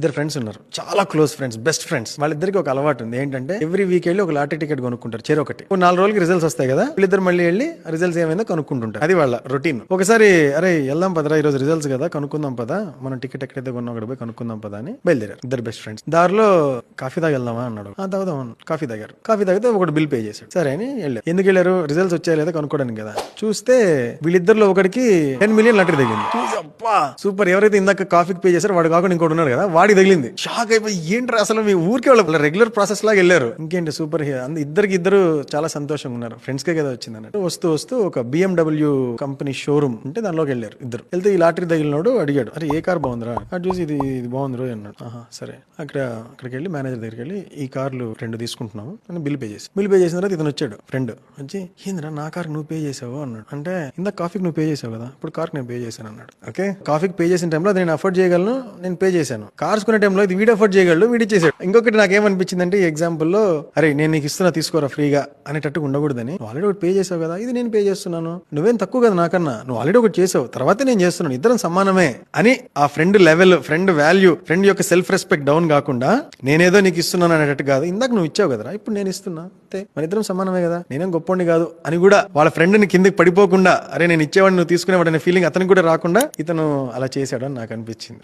ఇద్దరు ఫ్రెండ్స్ ఉన్నారు. చాలా క్లోజ్ ఫ్రెండ్స్ బెస్ట్ ఫ్రెండ్స్ వాళ్ళిద్దరికి ఒక అలవాటు ఉంది. ఏంటంటే ఎవ్రీ వీక్ వెళ్ళి ఒక లాటరీ టికెట్ కొనుక్కుంటారు చెరు ఒకటి. నాలుగు రోజులకి రిజల్ట్స్ వస్తాయి కదా వీళ్ళిద్దరు మళ్ళీ వెళ్ళి రిజల్ట్స్ ఏమైందో కనుక్కుంటుంటారు. అది వాళ్ళ రొటీన్ ఒకసారి అరే వెళ్దాం పదరా ఈ రోజు రిజల్ట్స్ కదా కనుక్కుందాం పదా మనం టికెట్ ఎక్కడైతే కొన్నా అక్కడ పోయి కనుక్కుందాం పదా అని బయలుదేరారు. ఇద్దరు బెస్ట్ ఫ్రెండ్స్ దారిలో కాఫీ తాగి వెళ్దామా అన్నాడు. ఆ తాగుదాం. కాఫీ తాగారు. కాఫీ తాగితే ఒకటి బిల్ పే చేశాడు. సరే అని వెళ్ళారు. ఎందుకు వెళ్ళారు? రిజల్ట్స్ వచ్చాయా లేదా కనుక్కోవడానికి కదా. చూస్తే వీళ్ళిద్దరిలో ఒకడికి టెన్ మిలియన్ లాటరీ అబ్బా! సూపర్. ఎవరైతే ఇందాక కాఫీకి పే చేశారో వాడు కాకుండా ఇంకోటి ఉన్నాడు కదా వాడికి తగిలింది. షాక్ అయిపోయి ఏంటి అసలు మీ ఊరికి వాళ్ళ రెగ్యులర్ ప్రాసెస్ లాగా వెళ్ళారు? ఇంకేంటి సూపర్ ఇద్దరికి ఇద్దరు చాలా సంతోషంగా ఉన్నారు. ఫ్రెండ్స్ కే కదా వచ్చింది అన్నట్టు. వస్తూ వస్తూ ఒక బిఎండబ్ల్యూ కంపెనీ షోరూమ్ ఉంటే దానిలోకి వెళ్ళారు ఇద్దరు. వెళ్తే ఈ లాటరీ తగిలినోడు అడిగాడు అరే ఏ కార్ బాగుందిరా? అది చూసి ఇది ఇది బాగుంది రోజు అన్నాడు. ఆహా సరే. అక్కడ అక్కడికి వెళ్ళి మేనేజర్ దగ్గరికి వెళ్ళి ఈ కార్లు రెండు తీసుకుంటున్నాము అని బిల్ పే చేసి. బిల్ పే చేసిన తర్వాత ఇతను వచ్చాడు ఫ్రెండ్ వచ్చి ఏందిరా నా కార్ నువ్వు పే చేసావు? అన్నాడు. అంటే ఇందాక కాఫీకి నువ్వు పే చేసావు కదా ఇప్పుడు కార్కి నేను పే చేశాను అన్నాడు. ఓకే కాఫీకి పే చేసిన టైంలో అది నేను అఫోర్డ్ చేయగలను నేను పే చేశాను. కార్స్ మార్చుకునే టైంలో ఇది వీడియో అఫోర్డ్ చేయగలడు వీడి చేసాడు ఇంకొకటి నాకేమనిపించింది అంటే ఈ అరే నేను నీకు ఇస్తున్నా తీసుకోరా ఫ్రీగా అనేటట్టు ఉండకూడదని. నువ్వు ఆల్రెడీ ఒకటి పే చేసావు కదా ఇది నేను పే చేస్తున్నాను. నువ్వేం తక్కువ కదా నాకన్నా నువ్వు ఆల్రెడీ ఒకటి చేసావు తర్వాత నేను చేస్తున్నాను ఇద్దరం సమానమే అని ఆ friend level friend value friend యొక్క సెల్ఫ్ రెస్పెక్ట్ డౌన్ కాకుండా నేనేదో నీకు ఇస్తున్నాను అనేటట్టు కాదు. ఇందాక నువ్వు ఇచ్చావు కదరా ఇప్పుడు నేను ఇస్తున్నా అంతే. మన ఇద్దరం సమానమే కదా నేనేం గొప్పండి కాదు అని కూడా వాళ్ళ ఫ్రెండ్ని కిందకి పడిపోకుండా అరే నేను ఇచ్చేవాడిని నువ్వు తీసుకునేవాడు అనే ఫీలింగ్ అతనికి కూడా రాకుండా ఇతను అలా చేశాడు అని నాకు అనిపించింది.